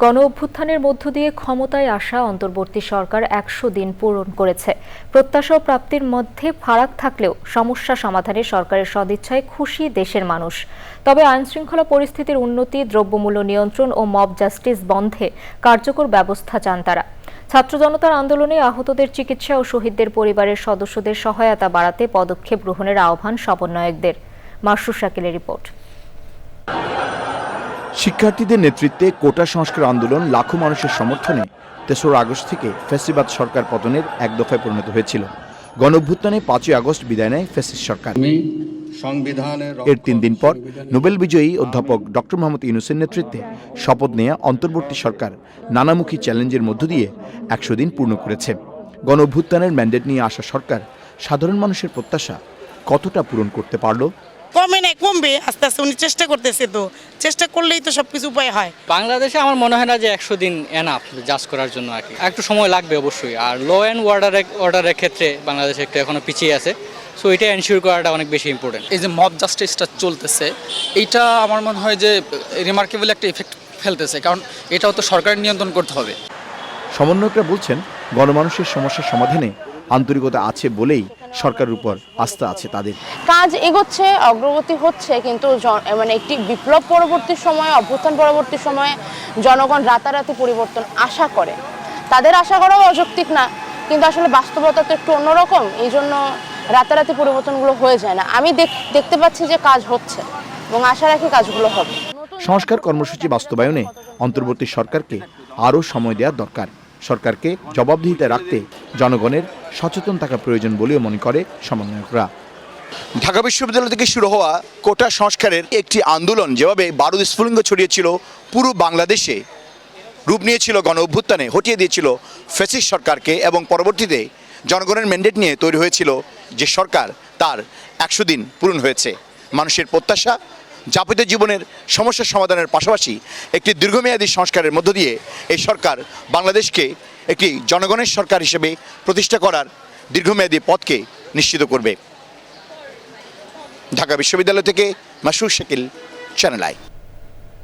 গণ অভ্যুত্থানের মধ্য দিয়ে ক্ষমতায় আসা অন্তর্বর্তী সরকার একশো দিন পূরণ করেছে। প্রত্যাশা প্রাপ্তির মধ্যে ফারাক থাকলেও সমস্যা সমাধানে সরকারের সদিচ্ছায় খুশি দেশের মানুষ। তবে আইনশৃঙ্খলা পরিস্থিতির উন্নতি, দ্রব্যমূল্য নিয়ন্ত্রণ ও মব জাস্টিস বন্ধে কার্যকর ব্যবস্থা চান তারা। ছাত্র জনতার আন্দোলনে আহতদের চিকিৎসা ও শহীদদের পরিবারের সদস্যদের সহায়তা বাড়াতে পদক্ষেপ গ্রহণের আহ্বান সমন্বয়কদের। মাসরুর শাকিলের রিপোর্ট। শিক্ষার্থীদের নেতৃত্বে কোটা সংস্কার আন্দোলন লাখো মানুষের সমর্থনে তেসরা আগস্ট থেকে ফেসিবাদ সরকার পতনের এক দফায় পরিণত হয়েছিল। গণঅভ্যুত্থানে পাঁচই আগস্ট বিদায় নেয় ফেসিস সরকার। এর তিন দিন পর নোবেল বিজয়ী অধ্যাপক ডক্টর মোহাম্মদ ইউনুসের নেতৃত্বে শপথ নেয়া অন্তর্বর্তী সরকার নানামুখী চ্যালেঞ্জের মধ্য দিয়ে একশো দিন পূর্ণ করেছে। গণ অভ্যুত্থানের ম্যান্ডেট নিয়ে আসা সরকার সাধারণ মানুষের প্রত্যাশা কতটা পূরণ করতে পারল কমে নাই কমবে আস্তে আস্তে উনি চেষ্টা করতেছে তো। চেষ্টা করলেই তো সব কিছু উপায় হয়। বাংলাদেশে আমার মনে হয় না যে একশো দিন এনাফ জাজ করার জন্য আর কি। একটু সময় লাগবে অবশ্যই। আর ল অ্যান্ড অর্ডারের অর্ডারের ক্ষেত্রে বাংলাদেশ একটু এখনও পিছিয়ে আছে। সো এটা এনশিওর করাটা অনেক বেশি ইম্পর্টেন্ট এই যে মব জাস্টিসটা চলতেছে এইটা আমার মনে হয় যে রিমার্কেবল একটা ইফেক্ট ফেলতেছে। কারণ এটাও তো সরকারের নিয়ন্ত্রণ করতে হবে। সমন্বয়করা বলছেন গণমানুষের সমস্যা সমাধানে আন্তরিকতা আছে বলেই সরকারের উপর আস্থা আছে তাদের। কাজ এগোচ্ছে অগ্রগতি হচ্ছে কিন্তু মানে একটি বিপ্লব পরবর্তী সময়ে অভ্যুত্থান পরবর্তী সময়ে জনগণ রাতারাতি পরিবর্তন আশা করে। তাদের আশা করাও অযৌক্তিক না কিন্তু আসলে বাস্তবতা তো একটু অন্যরকম এই জন্য রাতারাতি পরিবর্তনগুলো হয়ে যায় না। আমি দেখ- দেখতে পাচ্ছি যে কাজ হচ্ছে এবং আশা রাখি কাজগুলো হবে। সংস্কার কর্মসূচি বাস্তবায়নে অন্তর্বর্তী সরকারকে আরও সময় দেওয়া দরকার। সরকারকে জবাবদিহিতা রাখতে জনগণের সচেতন থাকা প্রয়োজন বলেও মনে করে সমন্বয়করা। ঢাকা বিশ্ববিদ্যালয় থেকে শুরু হওয়া কোটা সংস্কারের একটি আন্দোলন যেভাবে বারুদ স্ফুলিঙ্গ ছড়িয়েছিল পুরো বাংলাদেশে, রূপ নিয়েছিল গণ অভ্যুত্থানে, হটিয়ে দিয়েছিল ফেসিস সরকারকে এবং পরবর্তীতে জনগণের ম্যান্ডেট নিয়ে তৈরি হয়েছিল যে সরকার তার একশো দিন পূরণ হয়েছে। মানুষের প্রত্যাশা, যাপিত জীবনের সমস্যা সমাধানের পাশাপাশি একটি দীর্ঘমেয়াদী সংস্কারের মধ্য দিয়ে এই সরকার বাংলাদেশকে একটি জনগণের সরকার হিসেবে প্রতিষ্ঠা করার দীর্ঘমেয়াদী পথকে নিশ্চিত করবে। ঢাকা বিশ্ববিদ্যালয় থেকে মাসুর শাকিল চ্যানেল আই